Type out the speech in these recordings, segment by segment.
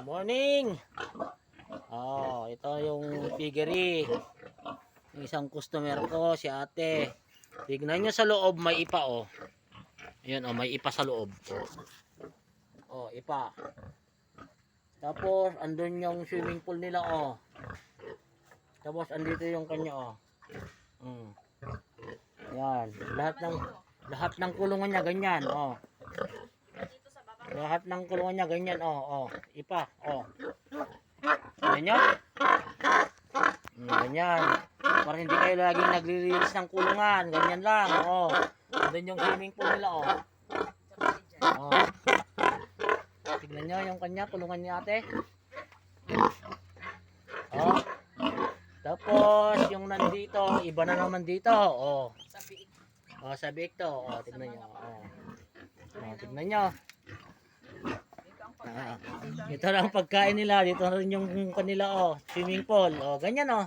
Good morning. Oh, ito yung piggery. Yung isang customer ko, si ate. Tignan nyo sa loob, may ipa oh. Ayan oh, may ipa sa loob. Oh, ipa. Tapos, andun yung swimming pool nila oh. Tapos, andito yung kanya oh. Mm. Yan. Lahat ng lahat ng kulungan niya ganyan oh. Lahat ng kulungan niya ganyan oh, oh. Ipa, oh. Ganyan. Mm, ganyan. Para hindi kayo laging nagre-release ng kulungan. Ganyan lang, oh. Doon yung swimming pool nila, oh. Oh. Tignan nyo yung kanya, kulungan ni ate. Oh. Tapos, yung nandito, iba na naman dito, oh. Sabi Oh, sa biik to. Oh, tignan nyo. Oh. Oh, tignan nyo. Ito lang pagkain nila. Dito rin yung kanila, oh. Swimming pool. Oh, ganyan, oh.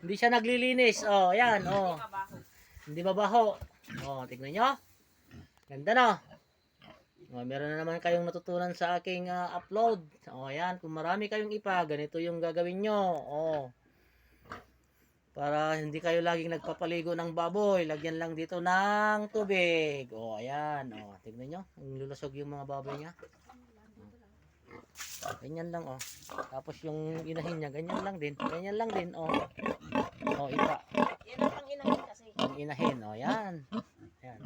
Hindi siya naglilinis. Oh, yan, oh. Hindi mabaho. Oh, tignan nyo. Ganda, no? Oh, meron na naman kayong natutunan sa aking ah, upload. Oh, yan. Kung marami kayong ipa, ganito yung gagawin nyo. Oh. Para hindi kayo laging nagpapaligo ng baboy. Lagyan lang dito ng tubig. Oh, ayan. Oh, tignan nyo. Ang lulusog yung mga baboy niya. Ganyan lang, oh. Tapos yung inahin niya, ganyan lang din. Ganyan lang din, oh. Oh, ipa. Yan ang panginahin kasi. Ang inahin, oh, yan. Yan.